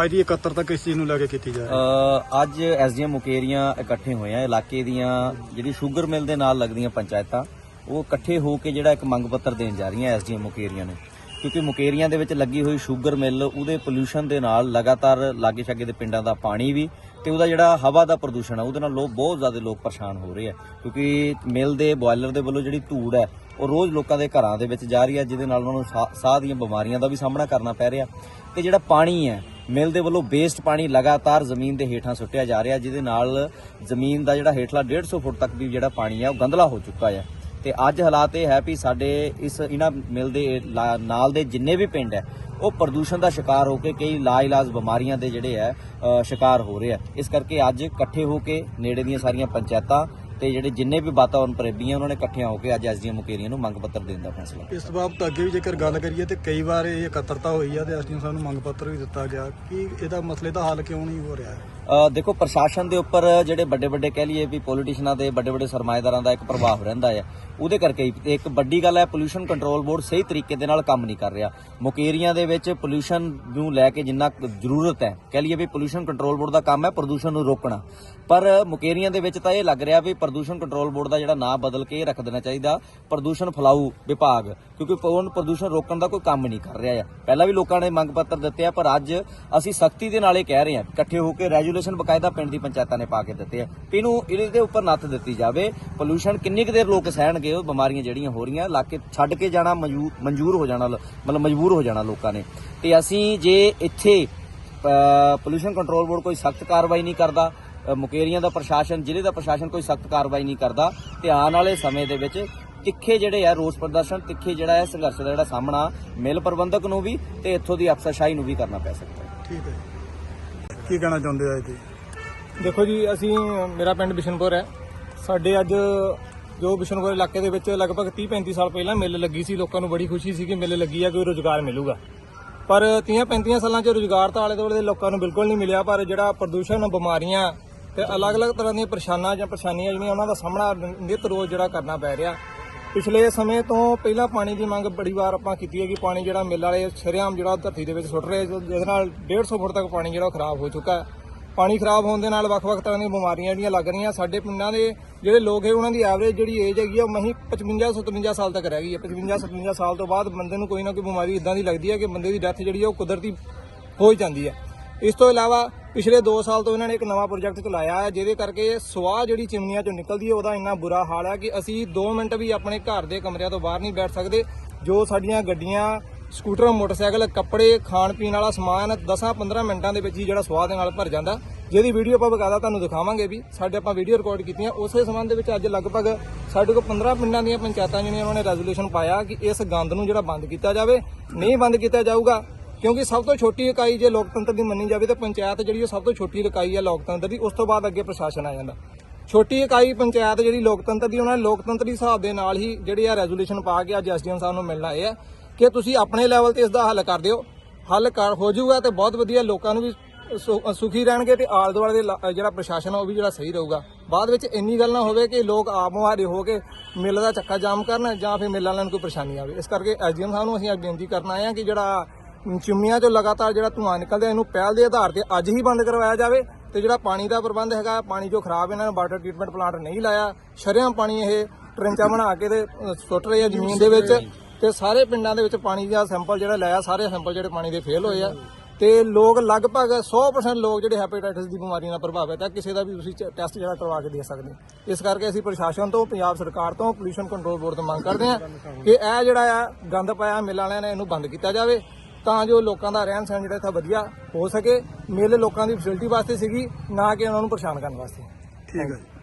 ਅੱਜ ਦੀ ਇਕੱਤਰਤਾ ਕਿਸ ਚੀਜ਼ ਨੂੰ ਲੈ ਕੇ ਕੀਤੀ ਜਾ ਰਹੀ ਹੈ? ਅ, ਅੱਜ ਐਸਡੀਐਮ ਮੁਕੇਰੀਆਂ ਇਕੱਠੇ ਹੋਏ ਆ ਇਲਾਕੇ ਦੀਆਂ ਜਿਹੜੀ ਸ਼ੂਗਰ ਮਿਲ ਦੇ ਨਾਲ ਲੱਗਦੀਆਂ ਪੰਚਾਇਤਾਂ ਉਹ ਇਕੱਠੇ ਹੋ ਕੇ ਜਿਹੜਾ ਇੱਕ ਮੰਗ ਪੱਤਰ ਦੇਣ ਜਾ ਰਹੀਆਂ ਐਸਡੀਐਮ ਮੁਕੇਰੀਆਂ ਨੂੰ। ਕਿਉਂਕਿ ਮੁਕੇਰੀਆਂ ਦੇ ਵਿੱਚ ਲੱਗੀ ਹੋਈ ਸ਼ੂਗਰ ਮਿਲ ਉਹਦੇ ਪੋਲੂਸ਼ਨ ਦੇ ਨਾਲ ਲਗਾਤਾਰ ਲਾਗੇ ਛਾਗੇ ਦੇ ਪਿੰਡਾਂ ਦਾ ਪਾਣੀ ਵੀ ਤੇ ਉਹਦਾ ਜਿਹੜਾ ਹਵਾ ਦਾ ਪ੍ਰਦੂਸ਼ਣ ਆ ਉਹਦੇ ਨਾਲ ਲੋਕ ਬਹੁਤ ਜ਼ਿਆਦਾ ਲੋਕ ਪਰੇਸ਼ਾਨ ਹੋ ਰਹੇ ਆ। ਕਿਉਂਕਿ ਮਿਲ ਦੇ ਬੋਇਲਰ ਦੇ ਵੱਲੋਂ ਜਿਹੜੀ ਧੂੜ ਹੈ ਉਹ ਰੋਜ਼ ਲੋਕਾਂ ਦੇ ਘਰਾਂ ਦੇ ਵਿੱਚ ਜਾ ਰਹੀ ਹੈ ਜਿਹਦੇ ਨਾਲ ਉਹਨਾਂ ਨੂੰ ਸਾਹ- ਸਾਹ ਦੀਆਂ ਬਿਮਾਰੀਆਂ ਦਾ ਵੀ ਸਾਹਮਣਾ ਕਰਨਾ ਪੈ ਰਿਹਾ। ਤੇ ਜਿਹੜਾ ਪਾਣੀ ਹੈ ਮਿਲ ਦੇ ਵੱਲੋਂ ਵੇਸਟ ਪਾਣੀ ਲਗਾਤਾਰ ਜ਼ਮੀਨ ਦੇ ਹੇਠਾਂ ਸੁੱਟਿਆ ਜਾ ਰਿਹਾ, ਜਿਹਦੇ ਨਾਲ ਜ਼ਮੀਨ ਦਾ ਜਿਹੜਾ ਹੇਠਲਾ 150 ਫੁੱਟ ਤੱਕ ਵੀ ਜਿਹੜਾ ਪਾਣੀ ਹੈ ਉਹ ਗੰਦਲਾ ਹੋ ਚੁੱਕਾ ਹੈ ਤੇ ਅੱਜ ਹਾਲਾਤ ਇਹ ਹੈ ਵੀ ਸਾਡੇ ਇਸ ਇਹਨਾਂ ਮਿਲ ਦੇ ਲਾ- ਨਾਲ ਦੇ ਜਿੰਨੇ ਵੀ ਪਿੰਡ ਹੈ ਉਹ ਪ੍ਰਦੂਸ਼ਣ ਦਾ ਸ਼ਿਕਾਰ ਹੋ ਕੇ ਕਈ ਲਾਇਲਾਜ ਬਿਮਾਰੀਆਂ ਦੇ ਜਿਹੜੇ ਹੈ ਸ਼ਿਕਾਰ ਹੋ ਰਹੇ ਆ। ਇਸ ਕਰਕੇ ਅੱਜ ਇਕੱਠੇ ਹੋ ਕੇ ਨੇੜੇ ਦੀਆਂ ਸਾਰੀਆਂ ਪੰਚਾਇਤਾਂ ਤੇ ਜਿਹੜੇ ਜਿੰਨੇ ਵੀ ਵਾਤਾਵਰਣ ਪ੍ਰੇਮੀ ਆ ਉਹਨਾਂ ਨੇ ਇਕੱਠਿਆਂ ਹੋ ਕੇ ਅੱਜ ਐਸਡੀਐਮ ਮੁਕੇਰੀਆਂ ਨੂੰ ਮੰਗ ਪੱਤਰ ਦੇਣ ਦਾ ਫੈਸਲਾ ਕੀਤਾ। ਇਸ ਬਾਬਤ ਅੱਗੇ ਵੀ ਜੇਕਰ ਗੱਲ ਕਰੀਏ ਤੇ ਕਈ ਵਾਰ ਇਹ ਇਕੱਤਰਤਾ ਹੋਈ ਆ ਤੇ ਐਸਡੀਐਮ ਸਾਹਿਬ ਨੂੰ ਮੰਗ ਪੱਤਰ ਵੀ ਦਿੱਤਾ ਗਿਆ। ਕਿ ਇਹਦਾ ਮਸਲੇ ਦਾ ਹੱਲ ਕਿਉਂ ਨਹੀਂ ਹੋ ਰਿਹਾ? ਦੇਖੋ ਪ੍ਰਸ਼ਾਸਨ ਦੇ ਉੱਪਰ ਜਿਹੜੇ ਵੱਡੇ ਵੱਡੇ ਕਹਿ ਲਈਏ ਵੀ ਪੋਲੀਟੀਸ਼ੀਅਨਾਂ ਦੇ ਵੱਡੇ ਵੱਡੇ ਸਰਮਾਏਦਾਰਾਂ ਦਾ ਇੱਕ ਪ੍ਰਭਾਵ ਰਹਿੰਦਾ ਹੈ ਉਹਦੇ ਕਰਕੇ ਇੱਕ ਵੱਡੀ ਗੱਲ ਹੈ ਪੋਲੂਸ਼ਨ ਕੰਟਰੋਲ ਬੋਰਡ ਸਹੀ ਤਰੀਕੇ ਦੇ ਨਾਲ ਕੰਮ ਨਹੀਂ ਕਰ ਰਿਹਾ। ਮੁਕੇਰੀਆਂ ਦੇ ਵਿੱਚ ਪੋਲੂਸ਼ਨ ਨੂੰ ਲੈ ਕੇ ਜਿੰਨਾ ਜ਼ਰੂਰਤ ਹੈ ਕਹਿ ਲਈਏ ਵੀ ਪੋਲੂਸ਼ਨ ਕੰਟਰੋਲ ਬੋਰਡ ਦਾ ਕੰਮ ਹੈ ਪ੍ਰਦੂਸ਼ਣ ਨੂੰ ਰੋਕਣਾ। ਪਰ ਮੁਕੇਰੀਆਂ ਦੇ ਵਿੱਚ ਤਾਂ ਇਹ ਲੱਗ ਰਿਹਾ ਵੀ ਪ੍ਰਦੂਸ਼ਣ ਕੰਟਰੋਲ ਬੋਰਡ ਦਾ ਜਿਹੜਾ ਨਾਂ ਬਦਲ ਕੇ ਰੱਖ ਦੇਣਾ ਚਾਹੀਦਾ, ਪ੍ਰਦੂਸ਼ਣ ਫਲਾਊ ਵਿਭਾਗ, ਕਿਉਂਕਿ ਪਵਨ ਪ੍ਰਦੂਸ਼ਣ ਰੋਕਣ ਦਾ ਕੋਈ ਕੰਮ ਨਹੀਂ ਕਰ ਰਿਹਾ ਹੈ ਪਹਿਲਾਂ ਵੀ ਲੋਕਾਂ ਨੇ ਮੰਗ ਪੱਤਰ ਦਿੱਤੇ ਆ, ਪਰ ਅੱਜ ਅਸੀਂ ਸਖਤੀ ਦੇ ਨਾਲ ਇਹ ਕਹਿ ਰਹੇ ਹਾਂ, ਇਕੱਠੇ ਹੋ ਕੇ ਰੈਜੂਲੇਸ਼ਨ ਬਕਾਇਦਾ ਪਿੰਡ ਦੀ ਪੰਚਾਇਤਾਂ ਨੇ ਪਾ ਕੇ ਦਿੱਤੇ ਆ। ਇਹਨੂੰ ਇਹਦੇ ਉੱਪਰ ਨੱਥ ਦਿੱਤੀ ਜਾਵੇ ਪੋਲੂਸ਼ਨ ਕਿੰਨੀ ਕੁ ਦੇਰ ਲੋਕ ਸਹਿਣਗੇ, ਉਹ ਬਿਮਾਰੀਆਂ ਜਿਹੜੀਆਂ ਹੋ ਰਹੀਆਂ, ਇਲਾਕੇ ਛੱਡ ਕੇ ਜਾਣਾ ਮਨਜ਼ੂਰ ਮਨਜ਼ੂਰ ਹੋ ਜਾਣਾ, ਮਤਲਬ ਮਜਬੂਰ ਹੋ ਜਾਣਾ ਲੋਕਾਂ ਨੇ। ਤੇ ਅਸੀਂ ਜੇ ਇੱਥੇ ਪੋਲੂਸ਼ਨ ਕੰਟਰੋਲ ਬੋਰਡ ਕੋਈ ਸਖਤ ਕਾਰਵਾਈ ਨਹੀਂ ਕਰਦਾ ਮੁਕੇਰੀਆਂ ਦਾ ਪ੍ਰਸ਼ਾਸਨ ਜ਼ਿਲ੍ਹੇ ਦਾ ਪ੍ਰਸ਼ਾਸਨ ਕੋਈ ਸਖਤ ਕਾਰਵਾਈ ਨਹੀਂ ਕਰਦਾ। ਤੇ ਆਉਣ ਵਾਲੇ ਸਮੇਂ ਦੇ ਵਿੱਚ ਤਿੱਖੇ ਜਿਹੜੇ ਆ ਰੋਸ ਪ੍ਰਦਰਸ਼ਨ ਤਿੱਖੇ ਜਿਹੜਾ ਹੈ ਸੰਘਰਸ਼ ਦਾ ਜਿਹੜਾ ਸਾਹਮਣਾ ਮਿਲ ਪ੍ਰਬੰਧਕ ਨੂੰ ਵੀ ਤੇ ਇੱਥੋਂ ਦੀ ਅਫਸਰਸ਼ਾਹੀ ਨੂੰ ਵੀ ਕਰਨਾ ਪੈ ਸਕਦਾ ਹੈ। ਠੀਕ ਹੈ ਕੀ ਕਹਿਣਾ ਚਾਹੁੰਦੇ ਆ ਇਹਦੇ ਦੇਖੋ ਜੀ ਅਸੀਂ ਮੇਰਾ ਪਿੰਡ ਬਿਸ਼ਨਪੁਰ ਹੈ। ਸਾਡੇ ਅੱਜ ਜੋ ਬਿਸ਼ਨਪੁਰ ਇਲਾਕੇ ਦੇ ਵਿੱਚ ਲਗਭਗ 30 35 ਸਾਲ ਪਹਿਲਾਂ ਮਿੱਲ ਲੱਗੀ ਸੀ ਲੋਕਾਂ ਨੂੰ ਬੜੀ ਖੁਸ਼ੀ ਸੀ ਕਿ ਮਿੱਲ ਲੱਗੀ ਆ ਕੋਈ ਰੋਜ਼ਗਾਰ ਮਿਲੂਗਾ। ਪਰ 30 35 ਸਾਲਾਂ 'ਚ ਰੋਜ਼ਗਾਰ ਤਾਂ ਆਲੇ ਦੁਆਲੇ ਦੇ ਲੋਕਾਂ ਨੂੰ ਬਿਲਕੁਲ ਨਹੀਂ ਮਿਲਿਆ ਪਰ ਜਿਹੜਾ ਪ੍ਰਦੂਸ਼ਣ ਬਿਮਾਰੀਆਂ ਤੇ ਅਲੱਗ-ਅਲੱਗ ਤਰ੍ਹਾਂ ਦੀਆਂ ਪਰੇਸ਼ਾਨਾਂ ਜਾਂ ਪਰੇਸ਼ਾਨੀਆਂ ਜਿਹੜੀਆਂ ਉਹਨਾਂ ਦਾ ਸਾਹਮਣਾ ਨਿਤ ਰੋਜ਼ ਜਿਹੜਾ ਕਰਨਾ ਪੈ ਰਿਹਾ। ਪਿਛਲੇ ਸਮੇਂ ਤੋਂ ਪਹਿਲਾਂ ਪਾਣੀ ਦੀ ਮੰਗ ਬੜੀ ਵਾਰ ਆਪਾਂ ਕੀਤੀ ਹੈ ਕਿ ਪਾਣੀ ਜਿਹੜਾ ਮਿੱਲ ਵਾਲੇ ਸ਼ਰੇਆਮ ਜਿਹੜਾ ਧਰਤੀ ਦੇ ਵਿੱਚ ਸੁੱਟ ਰਹੇ ਜਿਹਦੇ ਨਾਲ 150 ਫੁੱਟ ਤੱਕ ਪਾਣੀ ਜਿਹੜਾ ਉਹ ਖਰਾਬ ਹੋ ਚੁੱਕਾ ਹੈ। ਪਾਣੀ ਖਰਾਬ ਹੋਣ ਦੇ ਨਾਲ ਵੱਖ-ਵੱਖ ਤਰ੍ਹਾਂ ਦੀਆਂ ਬਿਮਾਰੀਆਂ ਜਿਹੜੀਆਂ ਲੱਗ ਰਹੀਆਂ। ਸਾਡੇ ਪਿੰਡਾਂ ਦੇ ਜਿਹੜੇ ਲੋਕ ਹੈ, ਉਹਨਾਂ ਦੀ ਐਵਰੇਜ ਜਿਹੜੀ ਏਜ ਹੈਗੀ ਆ, ਉਹ ਮਹੀਂ 55 57 ਸਾਲ ਤੱਕ ਰਹਿ ਗਈ ਹੈ। 55 57 ਸਾਲ ਤੋਂ ਬਾਅਦ ਬੰਦੇ ਨੂੰ ਕੋਈ ਨਾ ਕੋਈ ਬਿਮਾਰੀ ਇਦਾਂ ਦੀ ਲੱਗਦੀ ਹੈ ਕਿ ਬੰਦੇ ਦੀ ਡੈਥ ਜਿਹੜੀ ਹੈ, ਉਹ ਕੁਦਰਤੀ ਹੋ ਹੀ ਜਾਂਦੀ ਹੈ। ਇਸ ਤੋਂ ਇਲਾਵਾ ਪਿਛਲੇ 2 ਸਾਲ ਤੋਂ ਇਹਨਾਂ ਨੇ ਇੱਕ ਨਵਾਂ ਪ੍ਰੋਜੈਕਟ ਚਲਾਇਆ ਹੈ, ਜਿਹਦੇ ਕਰਕੇ ਸਵਾਹ ਜਿਹੜੀ ਚਿਮਨੀਆਂ ਚੋਂ ਨਿਕਲਦੀ ਹੈ, ਉਹਦਾ ਇੰਨਾ ਬੁਰਾ ਹਾਲ ਹੈ ਕਿ ਅਸੀਂ 2 ਮਿੰਟ ਵੀ ਆਪਣੇ ਘਰ ਦੇ ਕਮਰਿਆਂ ਤੋਂ ਬਾਹਰ ਨਹੀਂ ਬੈਠ ਸਕਦੇ, ਜੋ ਸਾਡੀਆਂ ਗੱਡੀਆਂ, ਸਕੂਟਰ, ਮੋਟਰਸਾਈਕਲ, ਕੱਪੜੇ, ਖਾਣ ਪੀਣ ਵਾਲਾ ਸਮਾਨ 10-15 ਮਿੰਟਾਂ ਦੇ ਵਿੱਚ ਹੀ ਜਿਹੜਾ ਸਵਾਹ ਦੇ ਨਾਲ ਭਰ ਜਾਂਦਾ। ਜਿਹਦੀ ਵੀਡੀਓ ਆਪਾਂ ਬਕਾਇਦਾ ਤੁਹਾਨੂੰ ਦਿਖਾਵਾਂਗੇ ਵੀ ਸਾਡੇ ਆਪਾਂ ਵੀਡੀਓ ਰਿਕਾਰਡ ਕੀਤੀਆਂ। ਉਸੇ ਸੰਬੰਧ ਦੇ ਵਿੱਚ ਅੱਜ ਲਗਭਗ ਸਾਡੇ ਕੋਲ 15 ਪਿੰਡਾਂ ਦੀਆਂ ਪੰਚਾਇਤਾਂ ਜਿਹੜੀਆਂ ਉਹਨਾਂ ਨੇ ਰੈਜ਼ੋਲੂਸ਼ਨ ਪਾਇਆ ਕਿ ਇਸ ਗੰਦ ਨੂੰ ਜਿਹੜਾ ਬੰਦ ਕੀਤਾ ਜਾਵੇ। ਨਹੀਂ ਬੰਦ ਕੀਤਾ ਜਾਊਗਾ ਕਿਉਂਕਿ ਸਭ ਤੋਂ ਛੋਟੀ ਇਕਾਈ ਜੇ ਲੋਕਤੰਤਰ ਦੀ ਮੰਨੀ ਜਾਵੇ ਤਾਂ ਪੰਚਾਇਤ ਜਿਹੜੀ ਉਹ ਸਭ ਤੋਂ ਛੋਟੀ ਇਕਾਈ ਹੈ ਲੋਕਤੰਤਰ ਦੀ, ਉਸ ਤੋਂ ਬਾਅਦ ਅੱਗੇ ਪ੍ਰਸ਼ਾਸਨ ਆ ਜਾਂਦਾ। ਛੋਟੀ ਇਕਾਈ ਪੰਚਾਇਤ ਜਿਹੜੀ ਲੋਕਤੰਤਰ ਦੀ, ਉਹਨਾਂ ਨੇ ਲੋਕਤੰਤਰੀ ਹਿਸਾਬ ਦੇ ਨਾਲ ਹੀ ਜਿਹੜੇ ਆ ਰੈਜ਼ੋਲੂਸ਼ਨ ਪਾ ਕੇ ਅੱਜ ਐਸਡੀਐਮ ਸਾਹਿਬ ਨੂੰ ਮਿਲਣਾ ਇਹ ਹੈ ਕਿ ਤੁਸੀਂ ਆਪਣੇ ਲੈਵਲ ਤੇ ਇਸ ਦਾ ਹੱਲ ਕਰ ਦਿਓ। ਹੱਲ ਕਰ, ਹੋ ਜਾਊਗਾ ਤੇ ਬਹੁਤ ਵਧੀਆ ਲੋਕਾਂ ਨੂੰ ਵੀ ਸੁਖੀ ਰਹਿਣਗੇ ਤੇ ਆਲੇ ਦੁਆਲੇ ਦੇ ਲਾ- ਜਿਹੜਾ ਪ੍ਰਸ਼ਾਸਨ ਆ ਉਹ ਵੀ ਜਿਹੜਾ ਸਹੀ ਰਹੂਗਾ। ਬਾਅਦ ਵਿੱਚ ਇੰਨੀ ਗੱਲ ਨਾ ਹੋਵੇ ਕਿ ਲੋਕ ਆਪ ਮੁਹਾਰੇ ਹੋ ਕੇ ਮਿੱਲ ਦਾ ਚੱਕਾ ਜਾਮ ਕਰਨ ਜਾਂ ਫਿਰ ਮਿੱਲ ਵਾਲਿਆਂ ਨੂੰ ਕੋਈ ਪਰੇਸ਼ਾਨੀ ਆਵੇ। ਇਸ ਕਰਕੇ ਐਸਡੀਐਮ ਸਾਹਿਬ ਨੂੰ ਅਸੀਂ ਅੱਜ ਬੇਨਤੀ ਕਰਨ ਆਏ ਆ ਕਿ ਜਿਹੜਾ ਚਿਮਨੀਆਂ ਚੋਂ ਲਗਾਤਾਰ ਜਿਹੜਾ ਧੂਆਂ ਨਿਕਲਦਾ, ਇਹਨੂੰ ਪਹਿਲ ਦੇ ਆਧਾਰ ਤੇ ਅੱਜ ਹੀ ਬੰਦ ਕਰਵਾਇਆ ਜਾਵੇ ਤੇ ਜਿਹੜਾ ਪਾਣੀ ਦਾ ਪ੍ਰਬੰਧ ਹੈਗਾ, ਪਾਣੀ ਜੋ ਖਰਾਬ ਇਹਨਾਂ ਨੇ ਵਾਟਰ ਟ੍ਰੀਟਮੈਂਟ ਪਲਾਂਟ ਨਹੀਂ ਲਾਇਆ, ਸ਼ਰੇਆਮ ਪਾਣੀ ਇਹ ਟਰੰਚਾ ਬਣਾ ਕੇ ਤੇ ਸੁੱਟ ਰਹੇ ਆ ਜ਼ਮੀਨ ਦੇ ਵਿੱਚ ਤੇ ਸਾਰੇ ਪਿੰਡਾਂ ਦੇ ਵਿੱਚ ਪਾਣੀ ਦਾ ਸੈਂਪਲ ਜਿਹੜਾ ਲਾਇਆ, ਸਾਰੇ ਸੈਂਪਲ ਜਿਹੜੇ ਪਾਣੀ ਦੇ ਫੇਲ ਹੋਏ ਆ ਤੇ ਲੋਕ ਲਗਭਗ 100% ਲੋਕ ਜਿਹੜੇ ਹੈਪੇਟਾਈਟਸ ਦੀ ਬਿਮਾਰੀ ਨਾਲ ਪ੍ਰਭਾਵਿਤ ਆ, ਕਿਸੇ ਦਾ ਵੀ ਤੁਸੀਂ ਟੈਸਟ ਜਿਹੜਾ ਕਰਵਾ ਕੇ ਦੇ ਸਕਦੇ ਇਸ ਕਰਕੇ ਅਸੀਂ ਪ੍ਰਸ਼ਾਸਨ ਤੋਂ, ਪੰਜਾਬ ਸਰਕਾਰ ਤੋਂ ਪੋਲੂਸ਼ਨ ਕੰਟਰੋਲ ਬੋਰਡ ਤੋਂ ਮੰਗ ਕਰਦੇ ਹਾਂ ਕਿ ਇਹ ਜਿਹੜਾ ਆ ਗੰਦ ਪਾਇਆ, ਮਿੱਲ ਵਾਲਿਆਂ ਨੇ ਇਹਨੂੰ ਬੰਦ ਕੀਤਾ ਜਾਵੇ। ਤਾਂ ਜੋ ਲੋਕਾਂ ਦਾ ਰਹਿਣ ਸਹਿਣ ਜਿਹੜਾ ਇੱਥੇ ਵਧੀਆ ਹੋ ਸਕੇ, ਮਿੱਲ ਲੋਕਾਂ ਦੀ ਫੈਸਿਲਿਟੀ ਵਾਸਤੇ ਸੀਗੀ, ਨਾ ਕਿ ਉਹਨਾਂ ਨੂੰ ਪਰੇਸ਼ਾਨ ਕਰਨ ਵਾਸਤੇ। ਠੀਕ ਹੈ ਜੀ।